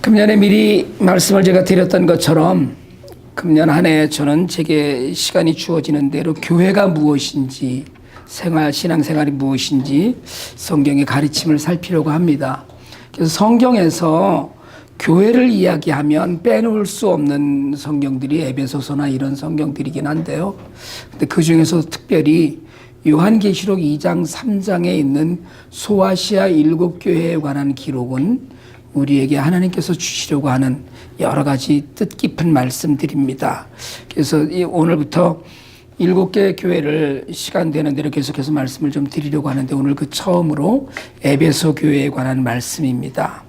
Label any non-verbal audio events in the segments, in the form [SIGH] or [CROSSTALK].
금년에 미리 말씀을 제가 드렸던 것처럼 금년 한 해 저는 제게 시간이 주어지는 대로 교회가 무엇인지 생활 신앙생활이 무엇인지 성경의 가르침을 살피려고 합니다. 그래서 성경에서 교회를 이야기하면 빼놓을 수 없는 성경들이 에베소서나 이런 성경들이긴 한데요. 근데 그 중에서 특별히 요한계시록 2장 3장에 있는 소아시아 일곱 교회에 관한 기록은 우리에게 하나님께서 주시려고 하는 여러 가지 뜻깊은 말씀들입니다. 그래서 이 오늘부터 일곱 개 교회를 시간 되는 대로 계속해서 말씀을 좀 드리려고 하는데 오늘 그 처음으로 에베소 교회에 관한 말씀입니다.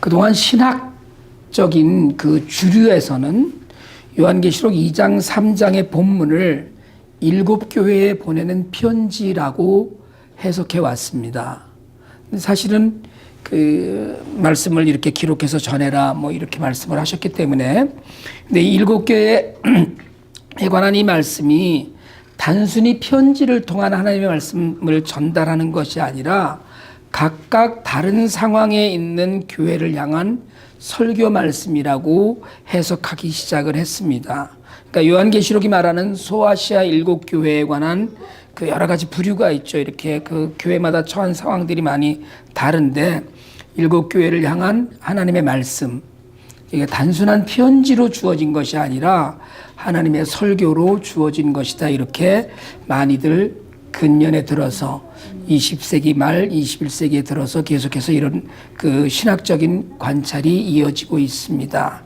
그동안 신학적인 그 주류에서는 요한계시록 2장 3장의 본문을 일곱 교회에 보내는 편지라고 해석해 왔습니다. 사실은 그 말씀을 이렇게 기록해서 전해라 뭐 이렇게 말씀을 하셨기 때문에 근데 이 일곱 교회에 [CLEARS THROAT] 관한 이 말씀이 단순히 편지를 통한 하나님의 말씀을 전달하는 것이 아니라 각각 다른 상황에 있는 교회를 향한 설교 말씀이라고 해석하기 시작을 했습니다. 그러니까 요한계시록이 말하는 소아시아 일곱 교회에 관한 그 여러 가지 부류가 있죠. 이렇게 그 교회마다 처한 상황들이 많이 다른데 일곱 교회를 향한 하나님의 말씀 이게 단순한 편지로 주어진 것이 아니라 하나님의 설교로 주어진 것이다. 이렇게 많이들 근년에 들어서 20세기 말 21세기에 들어서 계속해서 이런 그 신학적인 관찰이 이어지고 있습니다.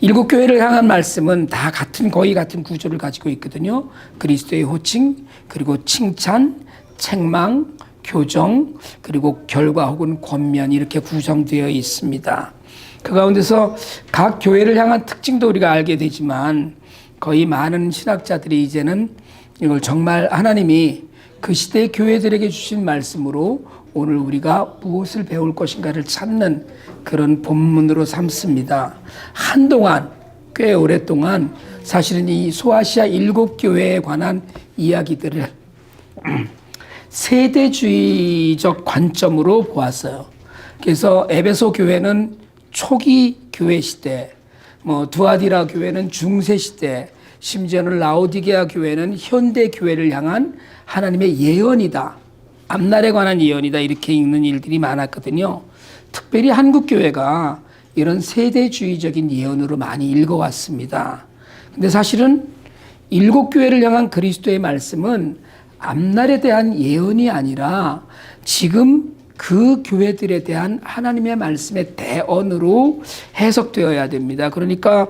일곱 교회를 향한 말씀은 다 같은 거의 같은 구조를 가지고 있거든요. 그리스도의 호칭 그리고 칭찬, 책망, 교정 그리고 결과 혹은 권면 이렇게 구성되어 있습니다. 그 가운데서 각 교회를 향한 특징도 우리가 알게 되지만 거의 많은 신학자들이 이제는 이걸 정말 하나님이 그 시대의 교회들에게 주신 말씀으로 오늘 우리가 무엇을 배울 것인가를 찾는 그런 본문으로 삼습니다. 한동안 꽤 오랫동안 사실은 이 소아시아 일곱 교회에 관한 이야기들을 [CLEARS THROAT] 세대주의적 관점으로 보았어요. 그래서 에베소 교회는 초기 교회 시대, 뭐 두아디라 교회는 중세 시대, 심지어는 라오디게아 교회는 현대 교회를 향한 하나님의 예언이다. 앞날에 관한 예언이다. 이렇게 읽는 일들이 많았거든요. 특별히 한국 교회가 이런 세대주의적인 예언으로 많이 읽어왔습니다. 근데 사실은 일곱 교회를 향한 그리스도의 말씀은 앞날에 대한 예언이 아니라 지금 그 교회들에 대한 하나님의 말씀의 대언으로 해석되어야 됩니다. 그러니까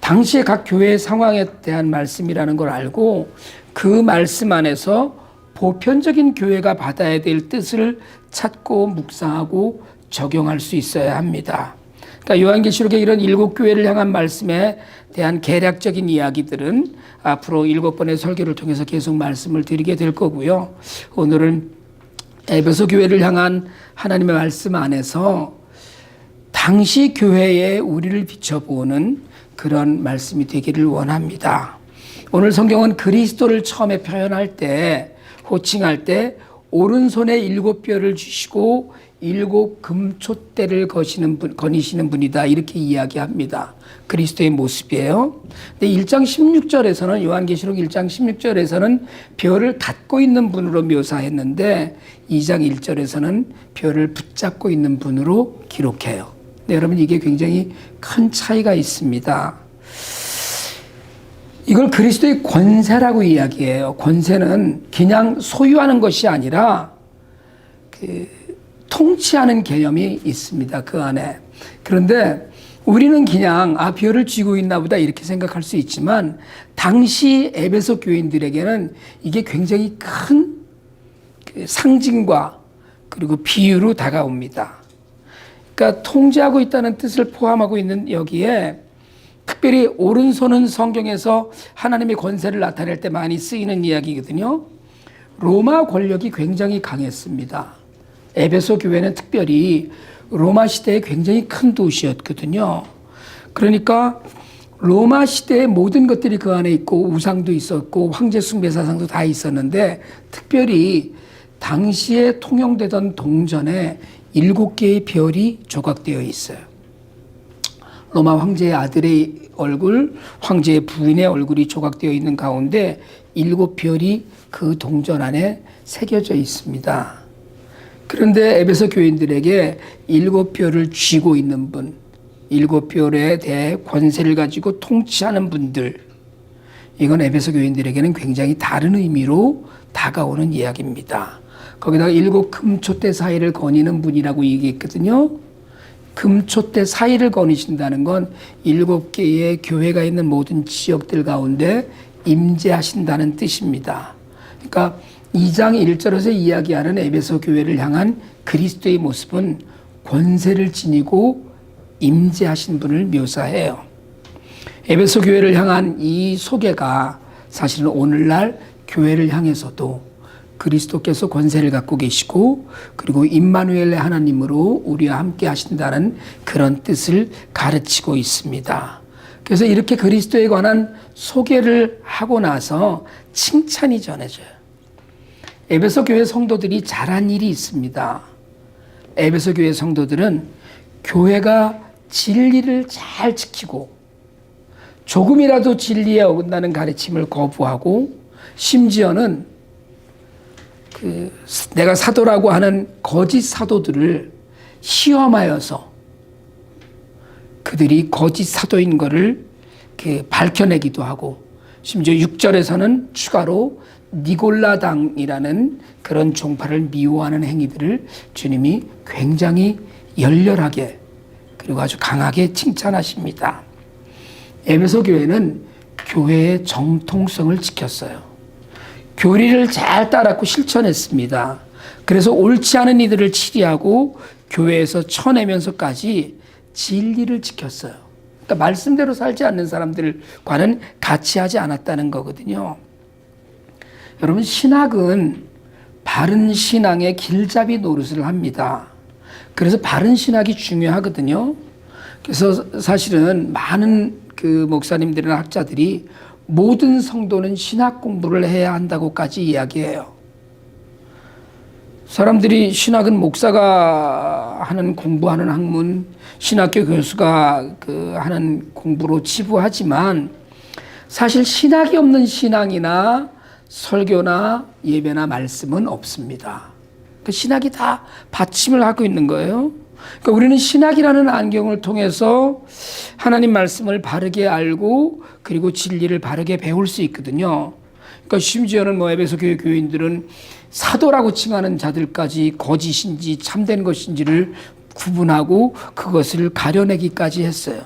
당시의 각 교회의 상황에 대한 말씀이라는 걸 알고 그 말씀 안에서 보편적인 교회가 받아야 될 뜻을 찾고 묵상하고 적용할 수 있어야 합니다. 그러니까 요한계시록의 이런 일곱 교회를 향한 말씀에 대한 개략적인 이야기들은 앞으로 일곱 번의 설교를 통해서 계속 말씀을 드리게 될 거고요. 오늘은 에베소 교회를 향한 하나님의 말씀 안에서 당시 교회에 우리를 비춰보는 그런 말씀이 되기를 원합니다. 오늘 성경은 그리스도를 처음에 표현할 때, 호칭할 때, 오른손에 일곱 뼈를 주시고 일곱 금촛대를 거시는 분, 거니시는 분이다. 이렇게 이야기합니다. 그리스도의 모습이에요. 근데 1장 16절에서는, 요한계시록 1장 16절에서는 뼈를 갖고 있는 분으로 묘사했는데, 2장 1절에서는 뼈를 붙잡고 있는 분으로 기록해요. 네, 여러분, 이게 굉장히 큰 차이가 있습니다. 이걸 그리스도의 권세라고 이야기해요. 권세는 그냥 소유하는 것이 아니라 그 통치하는 개념이 있습니다. 그 안에. 그런데 우리는 그냥 아 별을 쥐고 있나 보다 이렇게 생각할 수 있지만 당시 에베소 교인들에게는 이게 굉장히 큰그 상징과 그리고 비유로 다가옵니다. 그러니까 통제하고 있다는 뜻을 포함하고 있는 여기에 특별히 오른손은 성경에서 하나님의 권세를 나타낼 때 많이 쓰이는 이야기거든요. 로마 권력이 굉장히 강했습니다. 에베소 교회는 특별히 로마 시대에 굉장히 큰 도시였거든요. 그러니까 로마 시대의 모든 것들이 그 안에 있고 우상도 있었고 황제 숭배 사상도 다 있었는데 특별히 당시에 통용되던 동전에 일곱 개의 별이 조각되어 있어요. 로마 황제의 아들의 얼굴, 황제의 부인의 얼굴이 조각되어 있는 가운데 일곱 별이 그 동전 안에 새겨져 있습니다. 그런데 에베소 교인들에게 일곱 별을 쥐고 있는 분, 일곱 별에 대해 권세를 가지고 통치하는 분들, 이건 에베소 교인들에게는 굉장히 다른 의미로 다가오는 이야기입니다. 거기다가 일곱 금초대 사이를 거니는 분이라고 얘기했거든요. 금초대 사이를 거니신다는 건 일곱 개의 교회가 있는 모든 지역들 가운데 임재하신다는 뜻입니다. 그러니까 2장 1절에서 이야기하는 에베소 교회를 향한 그리스도의 모습은 권세를 지니고 임재하신 분을 묘사해요. 에베소 교회를 향한 이 소개가 사실은 오늘날 교회를 향해서도 그리스도께서 권세를 갖고 계시고 그리고 임마누엘의 하나님으로 우리와 함께 하신다는 그런 뜻을 가르치고 있습니다. 그래서 이렇게 그리스도에 관한 소개를 하고 나서 칭찬이 전해져요. 에베소 교회 성도들이 잘한 일이 있습니다. 에베소 교회 성도들은 교회가 진리를 잘 지키고 조금이라도 진리에 어긋나는 가르침을 거부하고 심지어는 그 내가 사도라고 하는 거짓 사도들을 시험하여서 그들이 거짓 사도인 것을 그 밝혀내기도 하고 심지어 6절에서는 추가로 니골라당이라는 그런 종파를 미워하는 행위들을 주님이 굉장히 열렬하게 그리고 아주 강하게 칭찬하십니다. 에베소 교회는 교회의 정통성을 지켰어요. 교리를 잘 따랐고 실천했습니다. 그래서 옳지 않은 이들을 치리하고 교회에서 쳐내면서까지 진리를 지켰어요. 그러니까 말씀대로 살지 않는 사람들과는 같이 하지 않았다는 거거든요. 여러분, 신학은 바른 신앙의 길잡이 노릇을 합니다. 그래서 바른 신학이 중요하거든요. 그래서 사실은 많은 그 목사님들이나 학자들이 모든 성도는 신학 공부를 해야 한다고까지 이야기해요. 사람들이 신학은 목사가 하는 공부하는 학문, 신학교 교수가 그 하는 공부로 치부하지만 사실 신학이 없는 신앙이나 설교나 예배나 말씀은 없습니다. 그 신학이 다 받침을 하고 있는 거예요. 그러니까 우리는 신학이라는 안경을 통해서 하나님 말씀을 바르게 알고 그리고 진리를 바르게 배울 수 있거든요. 그러니까 심지어는 뭐 에베소 교회 교인들은 사도라고 칭하는 자들까지 거짓인지 참된 것인지를 구분하고 그것을 가려내기까지 했어요.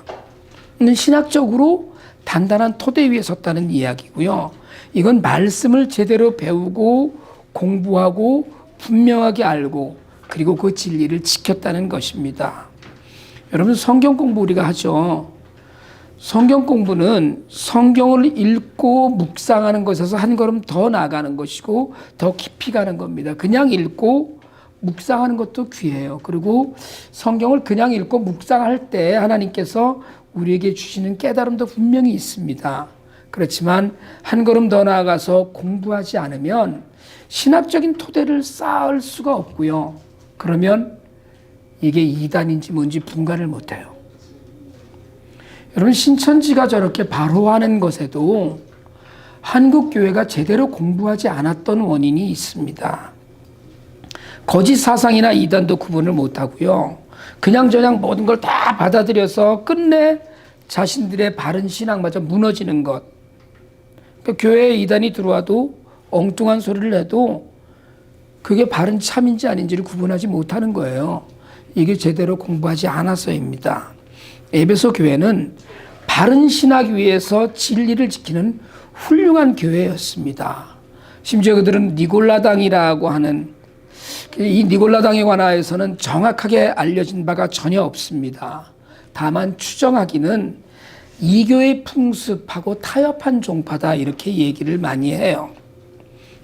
신학적으로 단단한 토대 위에 섰다는 이야기고요. 이건 말씀을 제대로 배우고 공부하고 분명하게 알고 그리고 그 진리를 지켰다는 것입니다. 여러분 성경 공부 우리가 하죠. 성경 공부는 성경을 읽고 묵상하는 것에서 한 걸음 더 나가는 것이고 더 깊이 가는 겁니다. 그냥 읽고 묵상하는 것도 귀해요. 그리고 성경을 그냥 읽고 묵상할 때 하나님께서 우리에게 주시는 깨달음도 분명히 있습니다. 그렇지만 한 걸음 더 나아가서 공부하지 않으면 신학적인 토대를 쌓을 수가 없고요. 그러면 이게 이단인지 뭔지 분간을 못해요. 여러분 신천지가 저렇게 바로하는 것에도 한국 교회가 제대로 공부하지 않았던 원인이 있습니다. 거짓 사상이나 이단도 구분을 못하고요. 그냥 저냥 모든 걸 다 받아들여서 끝내 자신들의 바른 신앙마저 무너지는 것. 그러니까 교회에 이단이 들어와도 엉뚱한 소리를 해도 그게 바른 참인지 아닌지를 구분하지 못하는 거예요. 이게 제대로 공부하지 않아서입니다. 에베소 교회는 바른 신학 위에서 진리를 지키는 훌륭한 교회였습니다. 심지어 그들은 니골라당이라고 하는 이 니골라당에 관하여서는 정확하게 알려진 바가 전혀 없습니다. 다만 추정하기는 이교의 풍습하고 타협한 종파다 이렇게 얘기를 많이 해요.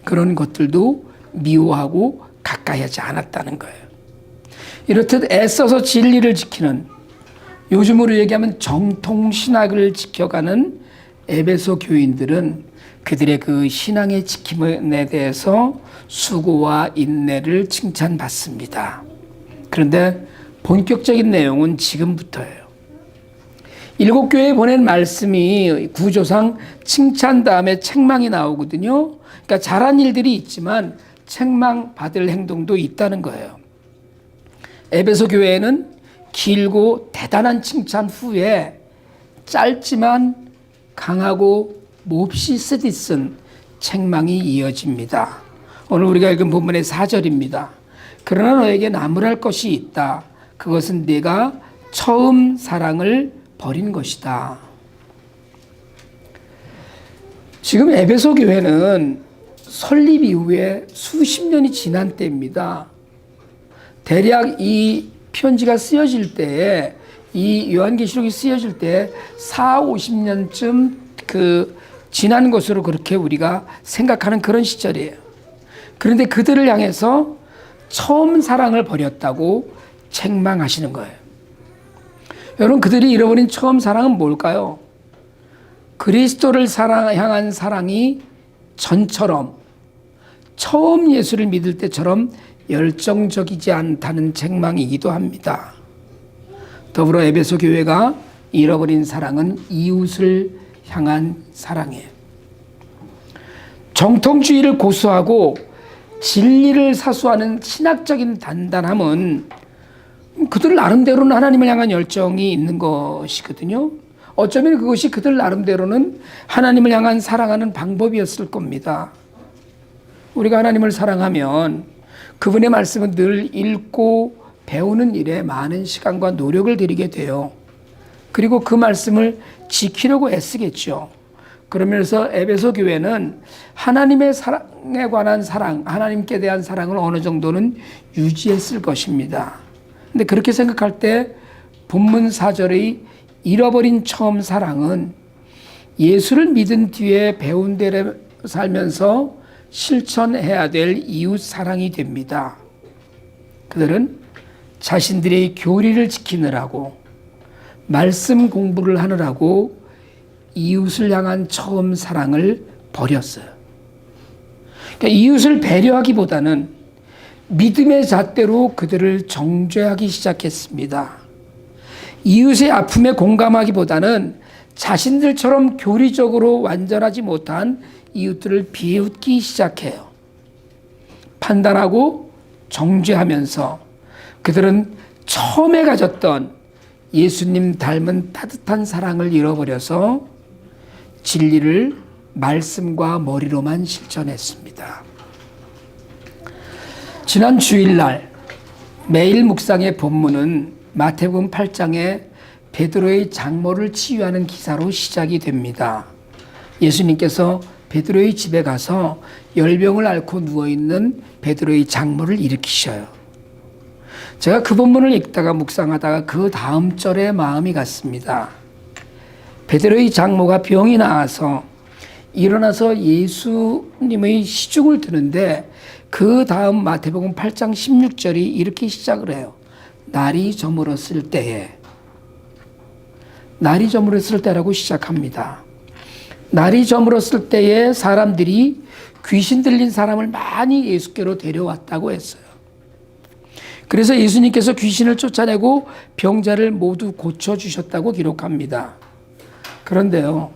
그런 것들도 미워하고 가까이 하지 않았다는 거예요. 이렇듯 애써서 진리를 지키는 요즘으로 얘기하면 정통 신학을 지켜가는 에베소 교인들은 그들의 그 신앙의 지킴에 대해서 수고와 인내를 칭찬받습니다. 그런데 본격적인 내용은 지금부터예요. 일곱 교회에 보낸 말씀이 구조상 칭찬 다음에 책망이 나오거든요. 그러니까 잘한 일들이 있지만 책망 받을 행동도 있다는 거예요. 에베소 교회에는 길고 대단한 칭찬 후에 짧지만 강하고 몹시 쓰디쓴 책망이 이어집니다. 오늘 우리가 읽은 본문의 4절입니다. 그러나 너에게 나무랄 것이 있다. 그것은 네가 처음 사랑을 버린 것이다. 지금 에베소 교회는 설립 이후에 수십 년이 지난 때입니다. 대략 이 편지가 쓰여질 때에 이 요한계시록이 쓰여질 때 4, 50년쯤 그 지난 것으로 그렇게 우리가 생각하는 그런 시절이에요. 그런데 그들을 향해서 처음 사랑을 버렸다고 책망하시는 거예요. 여러분 그들이 잃어버린 처음 사랑은 뭘까요? 그리스도를 사랑, 향한 사랑이 전처럼 처음 예수를 믿을 때처럼 열정적이지 않다는 책망이기도 합니다. 더불어 에베소 교회가 잃어버린 사랑은 이웃을 향한 사랑이에요. 정통주의를 고수하고 진리를 사수하는 신학적인 단단함은 그들 나름대로는 하나님을 향한 열정이 있는 것이거든요. 어쩌면 그것이 그들 나름대로는 하나님을 향한 사랑하는 방법이었을 겁니다. 우리가 하나님을 사랑하면 그분의 말씀은 늘 읽고 배우는 일에 많은 시간과 노력을 들이게 돼요. 그리고 그 말씀을 지키려고 애쓰겠죠. 그러면서 에베소 교회는 하나님의 사랑에 관한 사랑, 하나님께 대한 사랑을 어느 정도는 유지했을 것입니다. 근데 그렇게 생각할 때 본문 4절의 잃어버린 처음 사랑은 예수를 믿은 뒤에 배운 대로 살면서 실천해야 될 이웃 사랑이 됩니다. 그들은 자신들의 교리를 지키느라고 말씀 공부를 하느라고 이웃을 향한 처음 사랑을 버렸어요. 그러니까 이웃을 배려하기보다는 믿음의 잣대로 그들을 정죄하기 시작했습니다. 이웃의 아픔에 공감하기보다는 자신들처럼 교리적으로 완전하지 못한 이웃들을 비웃기 시작해요. 판단하고 정죄하면서 그들은 처음에 가졌던 예수님 닮은 따뜻한 사랑을 잃어버려서 진리를 말씀과 머리로만 실천했습니다. 지난 주일날 매일 묵상의 본문은 마태복음 8장에 베드로의 장모를 치유하는 기사로 시작이 됩니다. 예수님께서 베드로의 집에 가서 열병을 앓고 누워 있는 베드로의 장모를 일으키셔요. 제가 그 본문을 읽다가 묵상하다가 그 다음 절에 마음이 갔습니다. 베드로의 장모가 병이 나와서 일어나서 예수님의 시중을 드는데 그 다음 마태복음 8장 16절이 이렇게 시작을 해요. 날이 저물었을 때에 날이 저물었을 때라고 시작합니다. 날이 저물었을 때에 사람들이 귀신 들린 사람을 많이 예수께로 데려왔다고 했어요. 그래서 예수님께서 귀신을 쫓아내고 병자를 모두 고쳐주셨다고 기록합니다. 그런데요,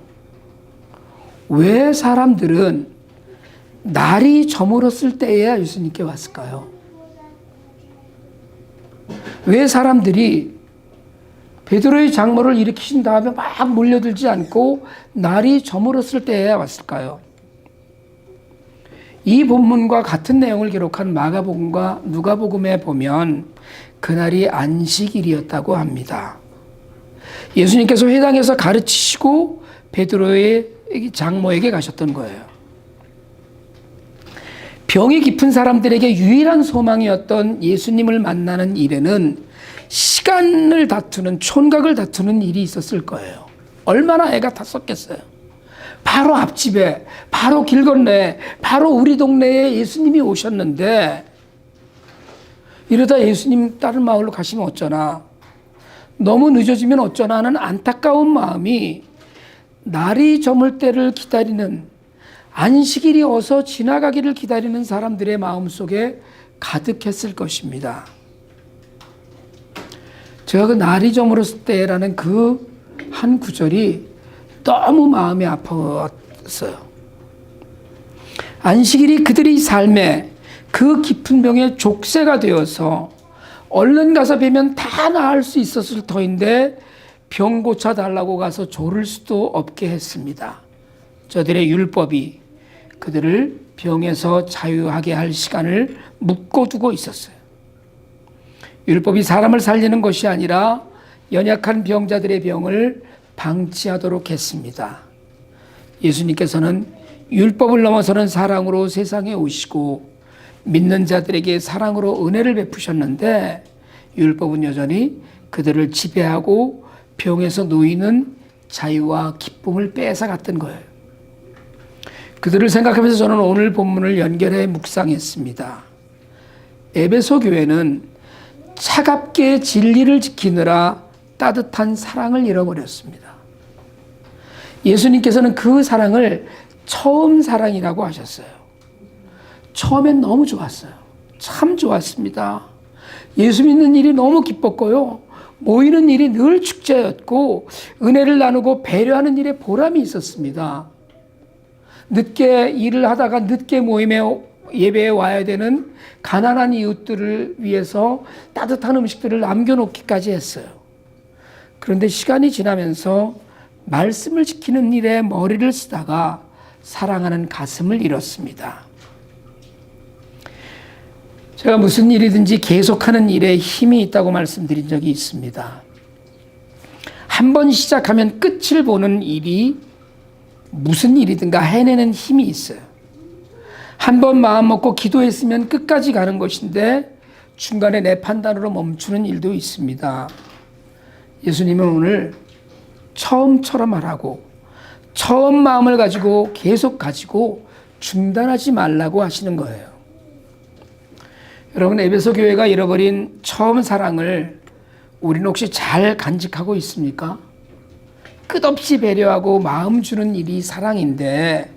왜 사람들은 날이 저물었을 때에야 예수님께 왔을까요? 왜 사람들이 베드로의 장모를 일으키신 다음에 막 몰려들지 않고 날이 저물었을 때에 왔을까요? 이 본문과 같은 내용을 기록한 마가복음과 누가복음에 보면 그날이 안식일이었다고 합니다. 예수님께서 회당에서 가르치시고 베드로의 장모에게 가셨던 거예요. 병이 깊은 사람들에게 유일한 소망이었던 예수님을 만나는 일에는 시간을 다투는 촌각을 다투는 일이 있었을 거예요. 얼마나 애가 탔었겠어요. 바로 앞집에, 바로 길 건너에, 바로 우리 동네에 예수님이 오셨는데 이러다 예수님 다른 마을로 가시면 어쩌나. 너무 늦어지면 어쩌나 하는 안타까운 마음이 날이 저물 때를 기다리는 안식일이 어서 지나가기를 기다리는 사람들의 마음 속에 가득했을 것입니다. 제가 그 날이 저물었을 때라는 그 한 구절이 너무 마음이 아팠어요. 안식일이 그들의 삶에 그 깊은 병의 족쇄가 되어서 얼른 가서 뵈면 다 나을 수 있었을 터인데 병 고쳐 달라고 가서 조를 수도 없게 했습니다. 저들의 율법이 그들을 병에서 자유하게 할 시간을 묶어두고 있었어요. 율법이 사람을 살리는 것이 아니라 연약한 병자들의 병을 방치하도록 했습니다. 예수님께서는 율법을 넘어서는 사랑으로 세상에 오시고 믿는 자들에게 사랑으로 은혜를 베푸셨는데 율법은 여전히 그들을 지배하고 병에서 놓이는 자유와 기쁨을 뺏어갔던 거예요. 그들을 생각하면서 저는 오늘 본문을 연결해 묵상했습니다. 에베소 교회는 차갑게 진리를 지키느라 따뜻한 사랑을 잃어버렸습니다. 예수님께서는 그 사랑을 처음 사랑이라고 하셨어요. 처음엔 너무 좋았어요. 참 좋았습니다. 예수 믿는 일이 너무 기뻤고요. 모이는 일이 늘 축제였고, 은혜를 나누고 배려하는 일에 보람이 있었습니다. 늦게 일을 하다가 늦게 모임에 예배에 와야 되는 가난한 이웃들을 위해서 따뜻한 음식들을 남겨놓기까지 했어요. 그런데 시간이 지나면서 말씀을 지키는 일에 머리를 쓰다가 사랑하는 가슴을 잃었습니다. 제가 무슨 일이든지 계속하는 일에 힘이 있다고 말씀드린 적이 있습니다. 한 번 시작하면 끝을 보는 일이 무슨 일이든가 해내는 힘이 있어요. 한 번 마음 먹고 기도했으면 끝까지 가는 것인데 중간에 내 판단으로 멈추는 일도 있습니다. 예수님은 오늘 처음처럼 하라고 처음 마음을 가지고 계속 가지고 중단하지 말라고 하시는 거예요. 여러분 에베소 교회가 잃어버린 처음 사랑을 우리는 혹시 잘 간직하고 있습니까? 끝없이 배려하고 마음 주는 일이 사랑인데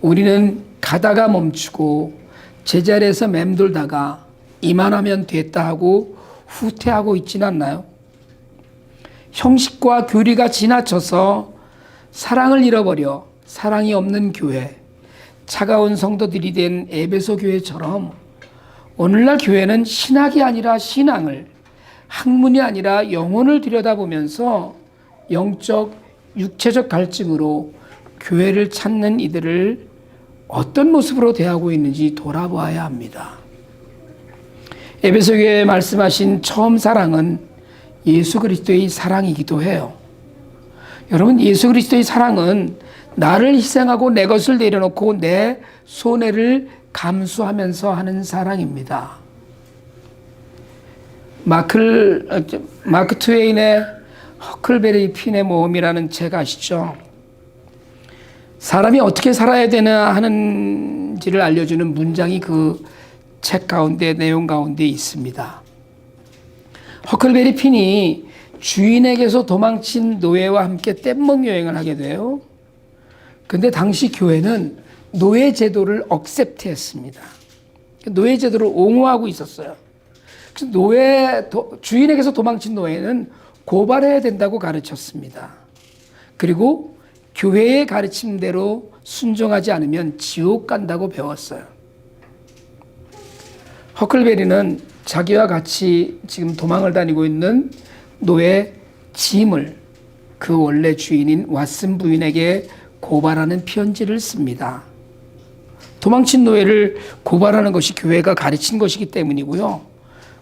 우리는 가다가 멈추고 제자리에서 맴돌다가 이만하면 됐다 하고 후퇴하고 있지는 않나요? 형식과 교리가 지나쳐서 사랑을 잃어버려 사랑이 없는 교회, 차가운 성도들이 된 에베소 교회처럼 오늘날 교회는 신학이 아니라 신앙을, 학문이 아니라 영혼을 들여다보면서 영적, 육체적 갈증으로 교회를 찾는 이들을 어떤 모습으로 대하고 있는지 돌아보아야 합니다. 에베소 교회에 말씀하신 처음 사랑은 예수 그리스도의 사랑이기도 해요. 여러분, 예수 그리스도의 사랑은 나를 희생하고 내 것을 내려놓고 내 손해를 감수하면서 하는 사랑입니다. 마클, 마크 트웨인의 허클베리 핀의 모험이라는 책 아시죠? 사람이 어떻게 살아야 되나 하는지를 알려주는 문장이 그 책 가운데, 내용 가운데 있습니다. 허클베리 핀이 주인에게서 도망친 노예와 함께 뗏목 여행을 하게 돼요. 근데 당시 교회는 노예 제도를 억셉트 했습니다. 노예 제도를 옹호하고 있었어요. 노예, 주인에게서 도망친 노예는 고발해야 된다고 가르쳤습니다. 그리고 교회의 가르침대로 순종하지 않으면 지옥 간다고 배웠어요. 허클베리는 자기와 같이 지금 도망을 다니고 있는 노예 짐을 그 원래 주인인 왓슨 부인에게 고발하는 편지를 씁니다. 도망친 노예를 고발하는 것이 교회가 가르친 것이기 때문이고요.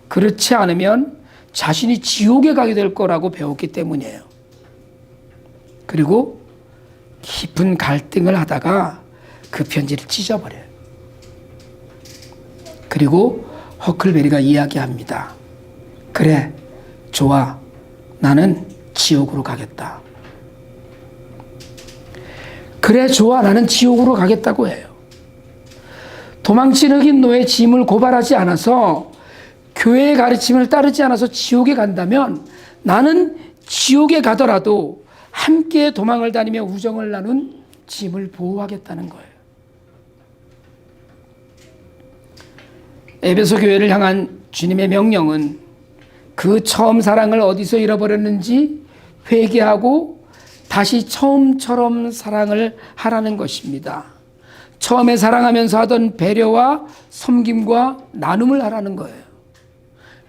그렇지 않으면 자신이 지옥에 가게 될 거라고 배웠기 때문이에요. 그리고 깊은 갈등을 하다가 그 편지를 찢어버려요. 그리고 허클베리가 이야기합니다. 그래, 좋아. 나는 지옥으로 가겠다. 그래, 좋아. 나는 지옥으로 가겠다고 해요. 도망친 흑인 노예 짐을 고발하지 않아서 교회의 가르침을 따르지 않아서 지옥에 간다면 나는 지옥에 가더라도 함께 도망을 다니며 우정을 나눈 짐을 보호하겠다는 거예요. 에베소 교회를 향한 주님의 명령은 그 처음 사랑을 어디서 잃어버렸는지 회개하고 다시 처음처럼 사랑을 하라는 것입니다. 처음에 사랑하면서 하던 배려와 섬김과 나눔을 하라는 거예요.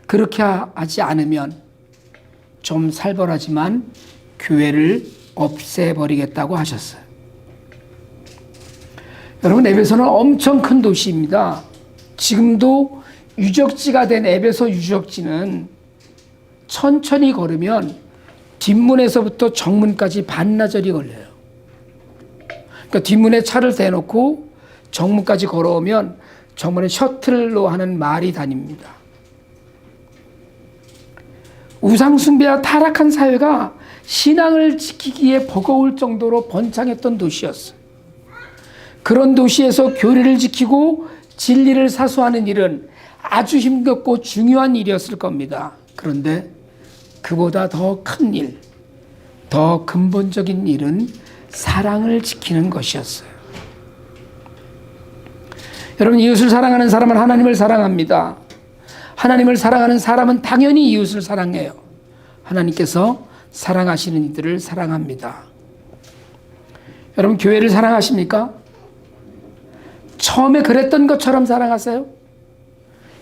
그렇게 하지 않으면 좀 살벌하지만 교회를 없애버리겠다고 하셨어요. 여러분, 에베소는 엄청 큰 도시입니다. 지금도 유적지가 된 에베소 유적지는 천천히 걸으면 뒷문에서부터 정문까지 반나절이 걸려요. 그러니까 뒷문에 차를 대놓고 정문까지 걸어오면 정문에 셔틀로 하는 말이 다닙니다. 우상숭배와 타락한 사회가 신앙을 지키기에 버거울 정도로 번창했던 도시였어요. 그런 도시에서 교리를 지키고 진리를 사수하는 일은 아주 힘겹고 중요한 일이었을 겁니다. 그런데 그보다 더 큰 일, 더 근본적인 일은 사랑을 지키는 것이었어요. 여러분, 이웃을 사랑하는 사람은 하나님을 사랑합니다. 하나님을 사랑하는 사람은 당연히 이웃을 사랑해요. 하나님께서 사랑하시는 이들을 사랑합니다. 여러분, 교회를 사랑하십니까? 처음에 그랬던 것처럼 사랑하세요?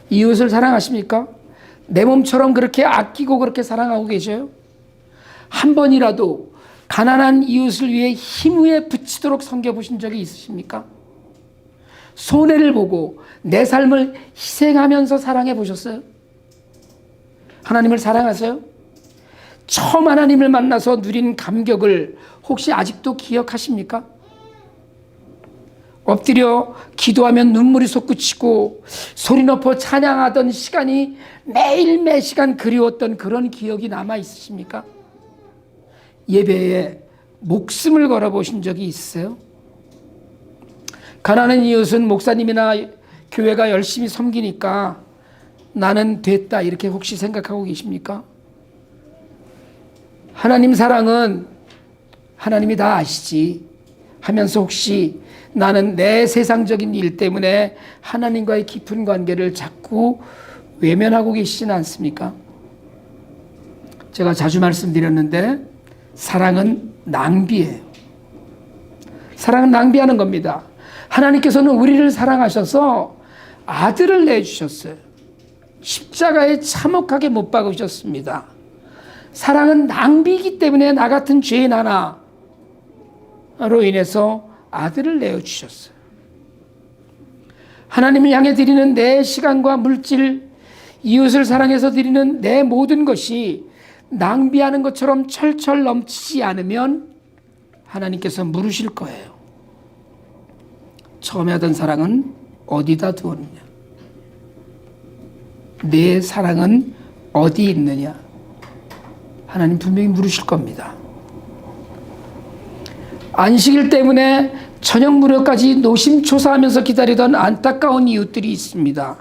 이웃을 사랑하십니까? 내 몸처럼 그렇게 아끼고 그렇게 사랑하고 계셔요? 한 번이라도 가난한 이웃을 위해 힘 위에 붙이도록 섬겨보신 적이 있으십니까? 손해를 보고 내 삶을 희생하면서 사랑해 보셨어요? 하나님을 사랑하세요? 처음 하나님을 만나서 누린 감격을 혹시 아직도 기억하십니까? 엎드려 기도하면 눈물이 솟구치고 소리 높여 찬양하던 시간이 매일 매 시간 그리웠던 그런 기억이 남아 있으십니까? 예배에 목숨을 걸어 보신 적이 있으세요? 가난한 이웃은 목사님이나 교회가 열심히 섬기니까 나는 됐다 이렇게 혹시 생각하고 계십니까? 하나님 사랑은 하나님이 다 아시지 하면서 혹시 나는 내 세상적인 일 때문에 하나님과의 깊은 관계를 자꾸 외면하고 계시진 않습니까? 제가 자주 말씀드렸는데 사랑은 낭비예요. 사랑은 낭비하는 겁니다. 하나님께서는 우리를 사랑하셔서 아들을 내주셨어요. 십자가에 참혹하게 못 박으셨습니다. 사랑은 낭비이기 때문에 나 같은 죄인 하나로 인해서 아들을 내어주셨어요. 하나님을 향해 드리는 내 시간과 물질, 이웃을 사랑해서 드리는 내 모든 것이 낭비하는 것처럼 철철 넘치지 않으면 하나님께서 물으실 거예요. 처음에 하던 사랑은 어디다 두었느냐? 내 사랑은 어디 있느냐? 하나님 분명히 물으실 겁니다. 안식일 때문에 저녁 무렵까지 노심초사하면서 기다리던 안타까운 이웃들이 있습니다.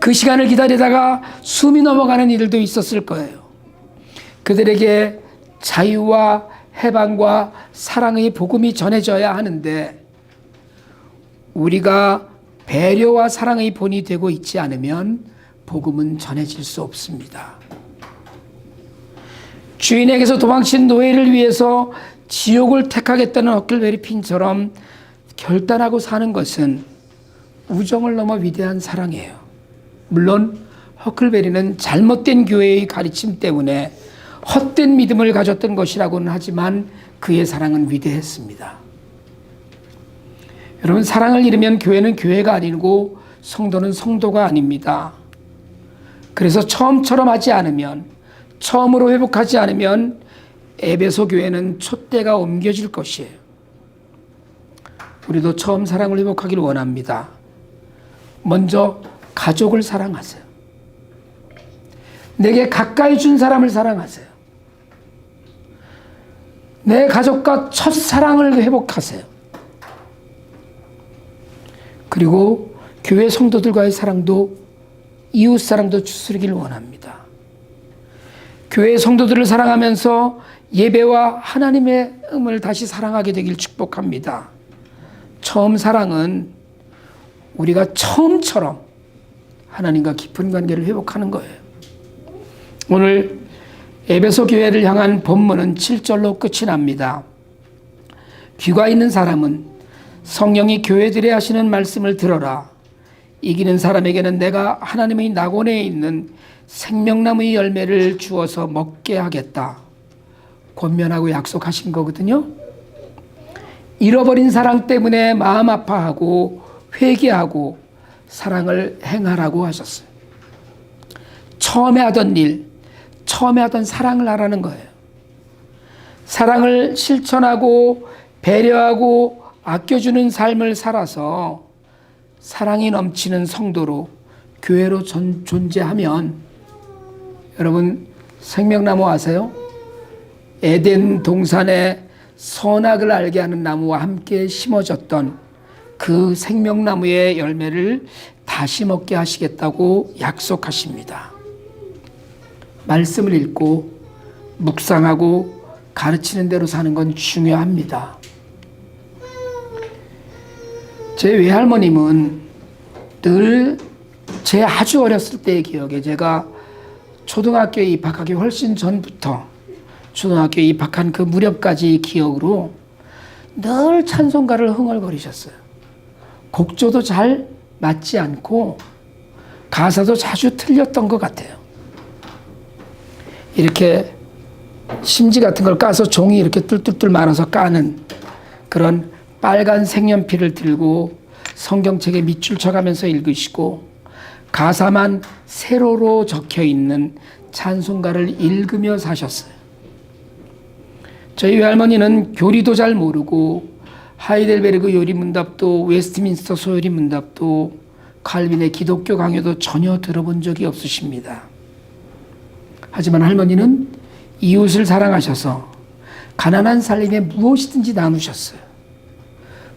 그 시간을 기다리다가 숨이 넘어가는 이들도 있었을 거예요. 그들에게 자유와 해방과 사랑의 복음이 전해져야 하는데 우리가 배려와 사랑의 본이 되고 있지 않으면 복음은 전해질 수 없습니다. 주인에게서 도망친 노예를 위해서 지옥을 택하겠다는 허클베리 핀처럼 결단하고 사는 것은 우정을 넘어 위대한 사랑이에요. 물론 허클베리는 잘못된 교회의 가르침 때문에 헛된 믿음을 가졌던 것이라고는 하지만 그의 사랑은 위대했습니다. 여러분 사랑을 잃으면 교회는 교회가 아니고 성도는 성도가 아닙니다. 그래서 처음처럼 하지 않으면 처음으로 회복하지 않으면 에베소 교회는 촛대가 옮겨질 것이에요. 우리도 처음 사랑을 회복하기를 원합니다. 먼저 가족을 사랑하세요. 내게 가까이 준 사람을 사랑하세요. 내 가족과 첫 사랑을 회복하세요. 그리고 교회 성도들과의 사랑도 이웃 사랑도 추스르기를 원합니다. 교회 성도들을 사랑하면서 예배와 하나님의 음을 다시 사랑하게 되길 축복합니다. 처음 사랑은 우리가 처음처럼 하나님과 깊은 관계를 회복하는 거예요. 오늘 에베소 교회를 향한 본문은 7절로 끝이 납니다. 귀가 있는 사람은 성령이 교회들에 하시는 말씀을 들어라. 이기는 사람에게는 내가 하나님의 낙원에 있는 생명나무의 열매를 주어서 먹게 하겠다. 권면하고 약속하신 거거든요. 잃어버린 사랑 때문에 마음 아파하고 회개하고 사랑을 행하라고 하셨어요. 처음에 하던 일, 처음에 하던 사랑을 하라는 거예요. 사랑을 실천하고 배려하고 아껴주는 삶을 살아서 사랑이 넘치는 성도로 교회로 전, 존재하면 여러분 생명나무 아세요? 에덴 동산에 선악을 알게 하는 나무와 함께 심어졌던 그 생명나무의 열매를 다시 먹게 하시겠다고 약속하십니다. 말씀을 읽고 묵상하고 가르치는 대로 사는 건 중요합니다. 제 외할머님은 늘 제 아주 어렸을 때의 기억에 제가 초등학교에 입학하기 훨씬 전부터 초등학교에 입학한 그 무렵까지 기억으로 늘 찬송가를 흥얼거리셨어요. 곡조도 잘 맞지 않고 가사도 자주 틀렸던 것 같아요. 이렇게 심지 같은 걸 까서 종이 이렇게 뚫뚫뚫 말아서 까는 그런 빨간 색연필을 들고 성경책에 밑줄 쳐가면서 읽으시고 가사만 세로로 적혀 있는 찬송가를 읽으며 사셨어요. 저희 외할머니는 교리도 잘 모르고 하이델베르그 요리 문답도 웨스트민스터 소요리 문답도 칼빈의 기독교 강요도 전혀 들어본 적이 없으십니다. 하지만 할머니는 이웃을 사랑하셔서 가난한 살림에 무엇이든지 나누셨어요.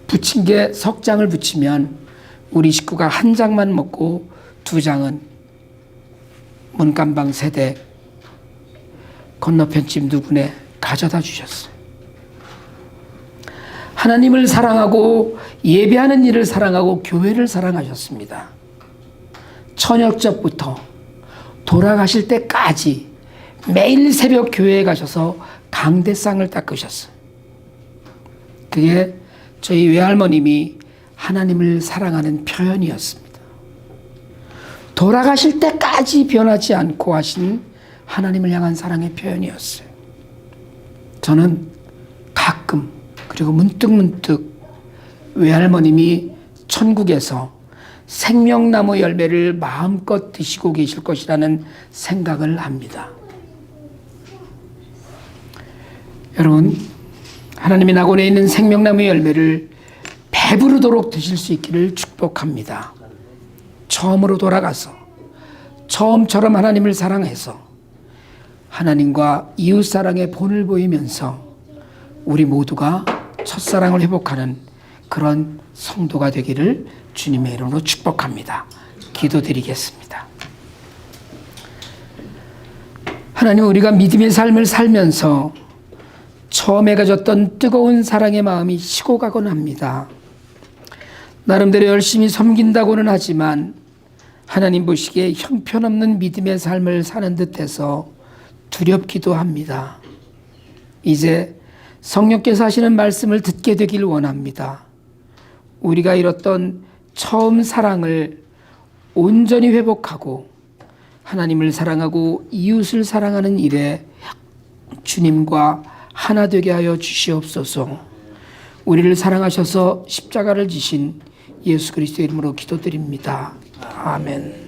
부침개 석장을 붙이면 우리 식구가 한 장만 먹고 두 장은 문간방 세대 건너편 집 누구네 가져다 주셨어요. 하나님을 사랑하고 예배하는 일을 사랑하고 교회를 사랑하셨습니다. 처녀적부터 돌아가실 때까지 매일 새벽 교회에 가셔서 강대상을 닦으셨어요. 그게 저희 외할머님이 하나님을 사랑하는 표현이었습니다. 돌아가실 때까지 변하지 않고 하신 하나님을 향한 사랑의 표현이었어요. 저는 가끔 그리고 문득 문득 외할머님이 천국에서 생명나무 열매를 마음껏 드시고 계실 것이라는 생각을 합니다. 여러분, 하나님의 낙원에 있는 생명나무 열매를 배부르도록 드실 수 있기를 축복합니다. 처음으로 돌아가서 처음처럼 하나님을 사랑해서 하나님과 이웃 사랑의 본을 보이면서 우리 모두가 첫사랑을 회복하는 그런 성도가 되기를 주님의 이름으로 축복합니다. 기도드리겠습니다. 하나님 우리가 믿음의 삶을 살면서 처음에 가졌던 뜨거운 사랑의 마음이 식어가곤 합니다. 나름대로 열심히 섬긴다고는 하지만 하나님 보시기에 형편없는 믿음의 삶을 사는 듯해서 두렵기도 합니다. 이제 성령께서 하시는 말씀을 듣게 되길 원합니다. 우리가 잃었던 처음 사랑을 온전히 회복하고 하나님을 사랑하고 이웃을 사랑하는 일에 주님과 하나 되게 하여 주시옵소서. 우리를 사랑하셔서 십자가를 지신 예수 그리스도의 이름으로 기도드립니다. 아멘.